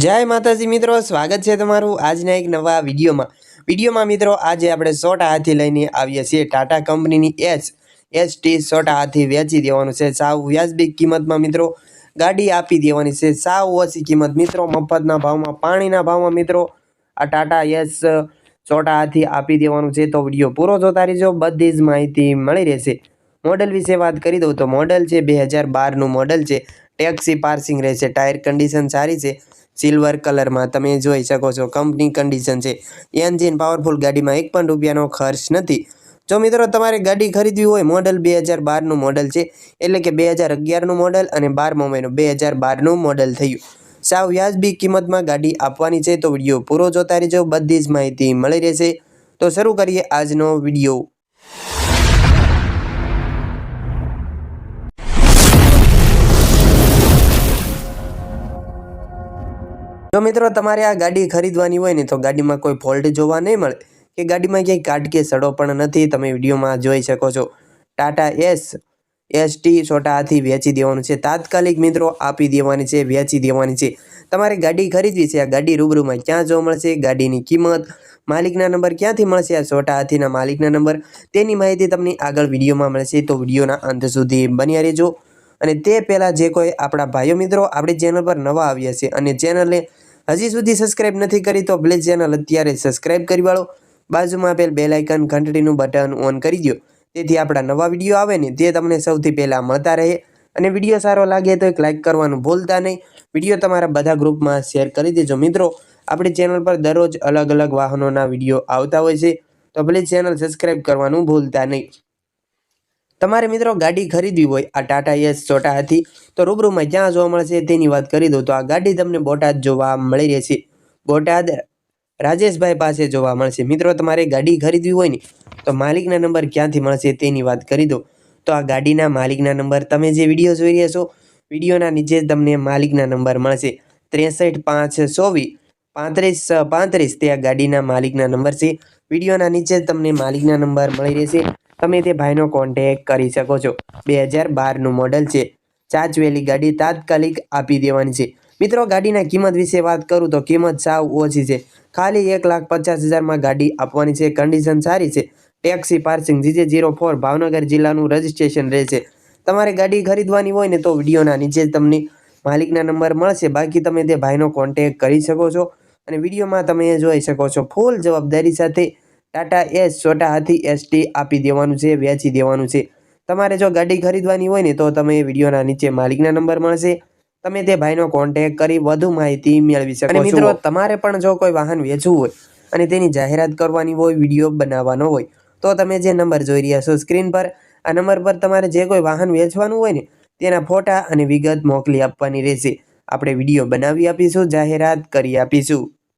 જય માતાજી મિત્રો, સ્વાગત છે તમારું આજના એક નવા વિડીયોમાં. વિડીયોમાં મિત્રો, આજે આપણે સોટા હાથી લઈને આવીએ છીએ ટાટા કંપનીની એચ એચ ટી સોટા હાથી વેચી દેવાનું છે. સાવ વ્યાજબી કિંમતમાં મિત્રો, ગાડી આપી દેવાની છે. સાવ ઓછી કિંમત મિત્રો, મફતના ભાવમાં, પાણીના ભાવમાં મિત્રો, આ ટાટા એસ સોટા હાથી આપી દેવાનું છે. તો વીડિયો પૂરો જોતા રહીજો, બધી જ માહિતી મળી રહેશે. મોડલ વિશે વાત કરી દઉં તો મોડલ છે, બે હજાર બારનું મોડલ છે. ટેક્સી પાર્સિંગ રહેશે ટાયર કન્ડિશન સારી છે સિલ્વર કલરમાં તમે જોઈ શકો છો કંપની કન્ડિશન છે. એન્જિન પાવરફુલ ગાડીમાં એક પણ રૂપિયાનો ખર્ચ નથી. જો મિત્રો તમારે ગાડી ખરીદવી હોય મોડલ બે હજાર બારનું મોડલ છે, એટલે કે બે હજાર અગિયારનું મોડલ અને બારમો મહિનો બે હજાર બારનું મોડલ થયું. સાવ વ્યાજબી કિંમતમાં ગાડી આપવાની છે, તો વીડિયો પૂરો જોતા રહેજો, બધી જ માહિતી મળી રહેશે. તો શરૂ કરીએ આજનો વીડિયો. મિત્રો તમારે આ ગાડી ખરીદવાની હોય ને તો ગાડીમાં કોઈ ફોલ્ટ જોવા નહીં મળે. કે ગાડીમાં ક્યાંય કાટ કે સડો પણ નથી, તમે વિડીયોમાં જોઈ શકો છો. ટાટા એસ એસટી છોટા હાથી વેચી દેવાનું છે. તાત્કાલિક મિત્રો આપી દેવાની છે, વેચી દેવાની છે. તમારે ગાડી ખરીદવી છે, આ ગાડી રૂબરૂમાં ક્યાં જોવા મળશે, ગાડીની કિંમત, માલિકના નંબર ક્યાંથી મળશે, આ છોટા હાથીના માલિકના નંબર, તેની માહિતી તમને આગળ વિડીયોમાં મળશે. તો વિડીયોના અંત સુધી બન્યા રહેજો. અને તે પહેલાં જે કોઈ આપણા ભાઈઓ મિત્રો આપણી ચેનલ પર નવા આવ્યા છે અને ચેનલને હજી સુધી સબસ્ક્રાઇબ નથી કરી તો પ્લીઝ ચેનલ અત્યારે સબસ્ક્રાઇબ કરી વાળો. બાજુમાં આપેલ બેલ આઇકન ઘંટડીનું બટન ઓન કરી દો તેથી આપણા નવા વીડિયો આવે ને તે તમને સૌથી પહેલાં મળતા રહે. અને વીડિયો સારો લાગે તો એક લાઇક કરવાનું ભૂલતા નહીં. વીડિયો તમારા બધા ગ્રુપમાં શેર કરી દેજો મિત્રો. આપણી ચેનલ પર દરરોજ અલગ અલગ વાહનોના વીડિયો આવતા હોય છે. તો પ્લીઝ ચેનલ સબસ્ક્રાઈબ કરવાનું ભૂલતા નહીં. તમારે મિત્રો ગાડી ખરીદવી હોય, આ ટાટા એસ છોટા તો રૂબરૂમાં જ્યાં જોવા મળશે તેની વાત કરી દઉં તો આ ગાડી તમને બોટાદ જોવા મળી રહેશે. બોટાદ રાજેશભાઈ પાસે જોવા મળશે. મિત્રો, તમારે ગાડી ખરીદવી હોય ને, તો માલિકના નંબર ક્યાંથી મળશે તેની વાત કરી દો તો આ ગાડીના માલિકના નંબર તમે જે વીડિયો જોઈ રહ્યા છો, વિડીયોના નીચે તમને માલિકના નંબર મળશે. ત્રેસઠ પાંચ ચોવીસ પાંત્રીસ પાંત્રીસ તે આ ગાડીના માલિકના નંબર છે. વિડીયોના નીચે તમને માલિકના નંબર મળી રહેશે. તમે તે ભાઈનો કોન્ટેક કરી શકો છો. બે હજાર બારનું મોડલ છે. ચાચવેલી ગાડી તાત્કાલિક આપી દેવાની છે. મિત્રો, ગાડીના કિંમત વિશે વાત કરું તો કિંમત સાવ ઓછી છે. ખાલી એક લાખ પચાસ હજારમાં ગાડી આપવાની છે. કન્ડિશન સારી છે. Taxi passing GJ zero four Bhavnagar જિલ્લાનું રજિસ્ટ્રેશન રહેશે. તમારે ગાડી ખરીદવાની હોય ને તો વિડીયોના નીચે તમને માલિકના નંબર મળશે. બાકી તમે તે ભાઈનો કોન્ટેક કરી શકો છો અને વિડીયોમાં તમે જોઈ શકો છો. ફૂલ જવાબદારી સાથે ટાટા એસ છોટા હાથી એસટી આપી દેવાનું છે વેચી દેવાનું છે. તમારે જો ગાડી ખરીદવાની હોય ને તો તમે વિડીયોના નીચે માલિકના નંબર મળશે. તમે તે ભાઈનો કોન્ટેક કરી વધુ માહિતી મેળવી શકો અને મિત્રો તમારે પણ જો કોઈ વાહન વેચવું હોય અને તેની જાહેરાત કરવાની હોય વીડિયો બનાવવાનો હોય તો તમે જે નંબર જોઈ રહ્યા છો સ્ક્રીન પર આ નંબર પર તમારે જે કોઈ વાહન વેચવાનું હોય ને તેના ફોટા અને વિગત મોકલી આપવાની રહેશે. આપણે વીડિયો બનાવી આપીશું જાહેરાત કરી આપીશું.